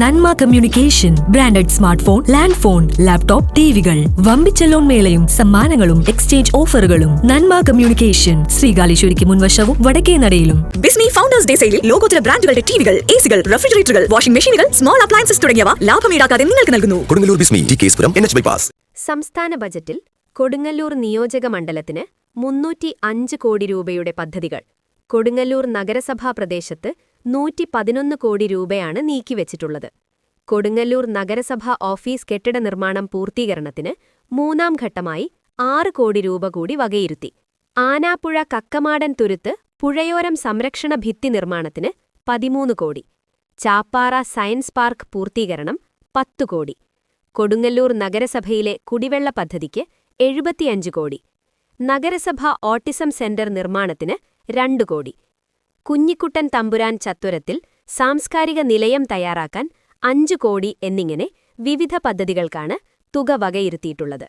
Nanma communication branded smart phone land phone laptop ടിവികൾ. വമ്പിച്ച loan മേളയും സമ്മാനങ്ങളും exchange ഓഫറുകളും. നന്മ കമ്മ്യൂണിക്കേഷൻ ശ്രീകാലേശ്വരിക്ക് മുൻവശവും വടക്കേ നടയിലും. ബിസ്മി ഫൗണ്ടേഴ്സ് ഡേ സെയിലിൽ ലോകോത്തര ബ്രാൻഡുകളുടെ ടിവികൾ എസികൾ റെഫ്രിജറേറ്ററുകൾ വാഷിംഗ് മെഷീനുകൾ സ്മോൾ അപ്ലയൻസസ് തുടങ്ങിയവ ലാഭം ഈടാക്കാതെ നിങ്ങൾക്ക് നൽകുന്നു. Kodungallur Bismi T Kespuram N H bypass. സംസ്ഥാന ബജറ്റിൽ കൊടുങ്ങല്ലൂർ നിയോജക മണ്ഡലത്തിന് മുന്നൂറ്റി അഞ്ച് കോടി രൂപയുടെ പദ്ധതികൾ. കൊടുങ്ങല്ലൂർ നഗരസഭാ പ്രദേശത്ത് നൂറ്റി പതിനൊന്ന് കോടി രൂപയാണ് നീക്കിവച്ചിട്ടുള്ളത്. കൊടുങ്ങല്ലൂർ നഗരസഭാ ഓഫീസ് കെട്ടിട നിർമ്മാണം പൂർത്തീകരണത്തിന് മൂന്നാം ഘട്ടമായി ആറ് കോടി രൂപ കൂടി വകയിരുത്തി. ആനാപ്പുഴ കക്കമാടൻ തുരുത്ത് പുഴയോരം സംരക്ഷണ ഭിത്തി നിർമ്മാണത്തിന് പതിമൂന്ന് കോടി. ചാപ്പാറ സയൻസ് പാർക്ക് പൂർത്തീകരണം പത്തു കോടി. കൊടുങ്ങല്ലൂർ നഗരസഭയിലെ കുടിവെള്ള പദ്ധതിക്ക് എഴുപത്തിയഞ്ച് കോടി. നഗരസഭ ഓട്ടിസം സെന്റർ നിർമ്മാണത്തിന് രണ്ടു കോടി. കുഞ്ഞിക്കുട്ടൻ തമ്പുരാൻ ചത്വരത്തിൽ സാംസ്കാരിക നിലയം തയ്യാറാക്കാൻ അഞ്ചു കോടി എന്നിങ്ങനെ വിവിധ പദ്ധതികൾക്കാണ് തുക വകയിരുത്തിയിട്ടുള്ളത്